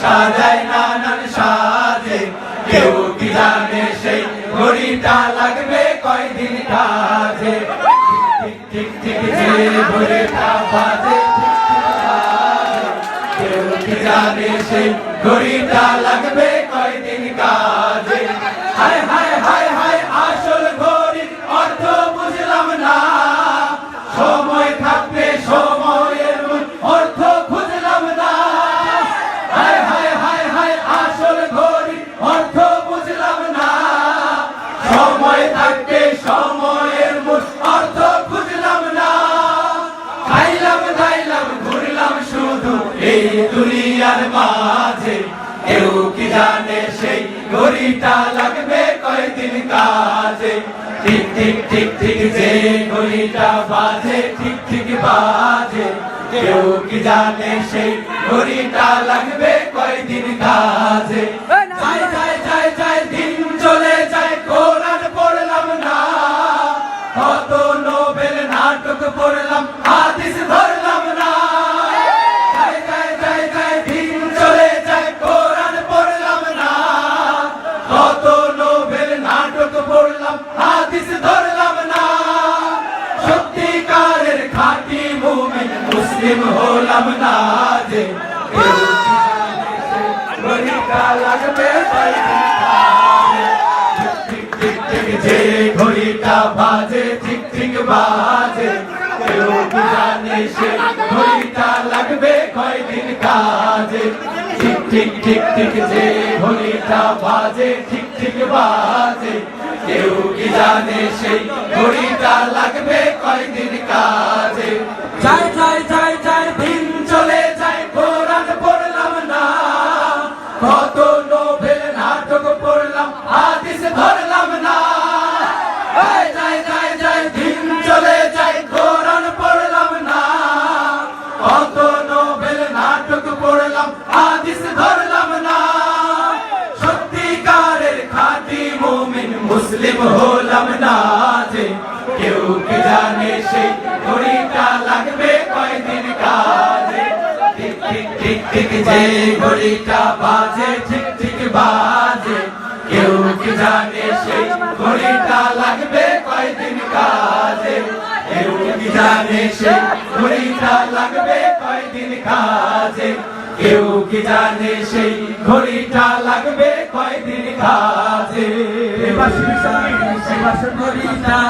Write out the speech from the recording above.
সাজায় নানান সাজে। কেউ কি জানে সেই ঘড়িটা লাগবে কয়দিন কাজে? ঠিক ঠিক যে ঘড়িটা বাজে। কেউ কি জানে সেই ঘড়িটা লাগবে এই দুনিয়ার মাঝে কেউ কি জানে সেই ঘড়িটা লাগবে কয়দিন কাজে? ঠিক ঠিক ঠিক ঠিক যে ঘড়িটা বাজে, ঠিক ঠিক বাজে। কেউ কি জানে সেই ঘড়িটা লাগবে কয়দিন কাজে? মুসলিম হলাম না যে যে ঘড়িটা বাজে ঠিক ঠিক বাজে কেউ জানে সে ঘড়িটা লাগবে কয়দিন কাজে ঠিক ঠিক ঠিক ঠিক যে ঘড়িটা বাজে ঠিক ঠিক বাজে কেউ কি জানে সেই ঘড়িটা লাগবে কয়দিন কাজে হাদিস ধরলাম না। সত্যিকারের খাঁটি মুমিন মুসলিম হলাম না যে কেউ কি জানে সেই ঘড়িটা লাগবে কয়দিন কাজে। ঠিক ঠিক ঠিক ঠিক যে ঘড়িটা বাজে, ঠিক ঠিক বাজে। কেউ কি জানে সেই ঘড়িটা লাগবে কয়দিন কাজে। কেউ কি জানে সেই ঘড়িটা লাগবে কয়দিন কাজে। কেউ কি জানে সেই ঘড়িটা লাগবে কয়দিন কাজে? ঘড়িটা।